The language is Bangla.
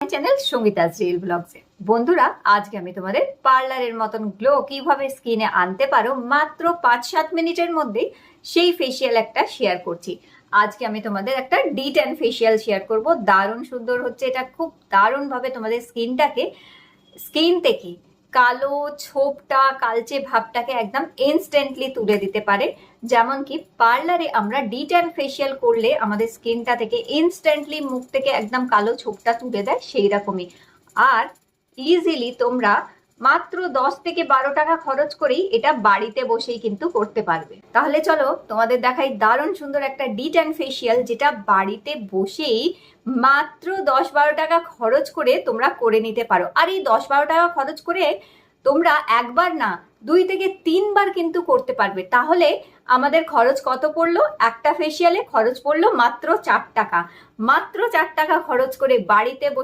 চ্যানেল সঙ্গীতাজ রিল ব্লগসে বন্ধুরা, আজকে আমি তোমাদের পার্লারের মতন গ্লো কীভাবে স্কিনে আনতে পারো মাত্র পাঁচ সাত মিনিটের মধ্যে সেই ফেসিয়াল একটা শেয়ার করছি। আজকে আমি তোমাদের একটা ডি ট্যান ফেসিয়াল শেয়ার করব। দারুণ সুন্দর হচ্ছে, এটা খুব দারুণভাবে তোমাদের স্কিনটাকে স্কিন থেকে কালো ছোপটা, কালচে ভাবটাকে একদম ইনস্ট্যান্টলি তুলে দিতে পারে। যেমন কি পার্লারে আমরা ডিট্যান ফেসিয়াল করলে আমাদের স্কিনটা থেকে ইনস্ট্যান্টলি মুখ থেকে একদম কালো ছোপটা তুলে দেয় সেই রকমই আর ইজিলি তোমরা মাত্র দশ থেকে বারো টাকা খরচ করেই এটা বাড়িতে বসেই কিন্তু করতে পারবে। তাহলে চলো তোমাদের দেখাই দারুণ সুন্দর একটা ডি ট্যান ফেসিয়াল যেটা বাড়িতে বসেই মাত্র দশ বারো টাকা খরচ করে তোমরা করে নিতে পারো। আর এই দশ বারো টাকা খরচ করে তোমরা একবার না দুই থেকে তিনবার কিন্তু করতে পারবে। তাহলে আমাদের খরচ কত পড়ল? একটা ফেসিয়ালে খরচ পড়ল মাত্র চার টাকা। মাত্র চার টাকা খরচ করে বাড়িতে